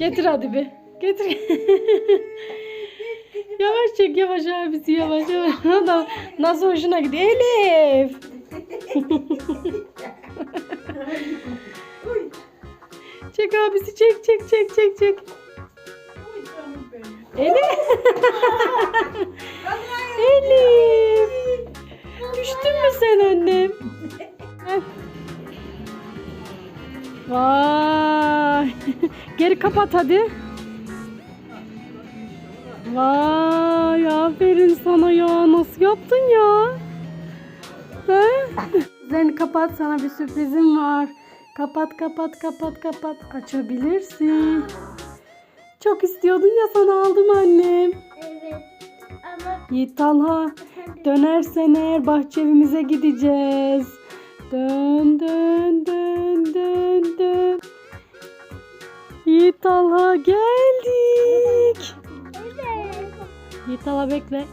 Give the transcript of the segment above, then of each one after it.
Getir hadi bir. Getir. yavaş çek yavaş abisi yavaş yavaş. Na- Nasıl hoşuna gidiyor. Elif. çek abisi çek çek çek çek çek. Elif. Elif. Düştün mü sen annem? Heh. Vay. Geri kapat hadi. Vay aferin sana ya. Nasıl yaptın ya? He? Üzerini kapat sana bir sürprizim var. Kapat kapat kapat kapat. Açabilirsin. Çok istiyordun ya sana aldım annem. Evet. Ama Yiğit Talha dönersen eğer bahçe evimize gideceğiz. Dön dön dön Yiğit Talha geldik. evet. Yiğit Talha bekle.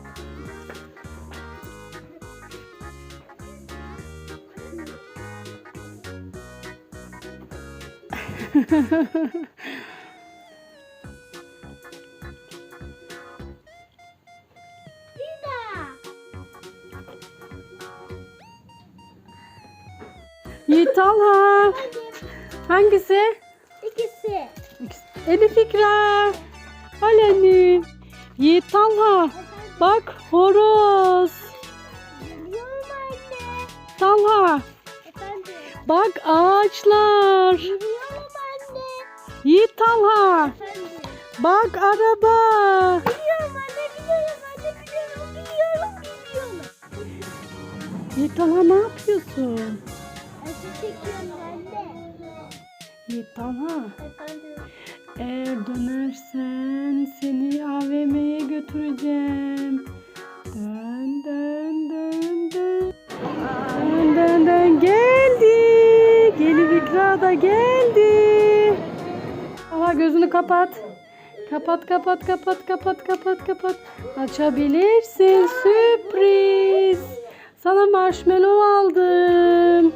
Yiğit Talha. Hangisi? İkisi. Elif İkra. Al annem. Yiğit Talha. Bak horoz. Anne. Talha. Efendim. Bak ağaçlar. Anne. Yiğit Talha. Efendim. Bak araba. Anne anne. Yiğit Talha ne yapıyorsun? Acı çekiyorum anne. Yiğit Talha. Efendim. Eğer dönersen seni AVM'ye götüreceğim. Dön dön dön dön. Dön dön dön geldi. Gelip İkra da geldi. Aha gözünü kapat. Kapat kapat kapat kapat kapat kapat. Açabilirsin sürpriz. Sana marshmallow aldım.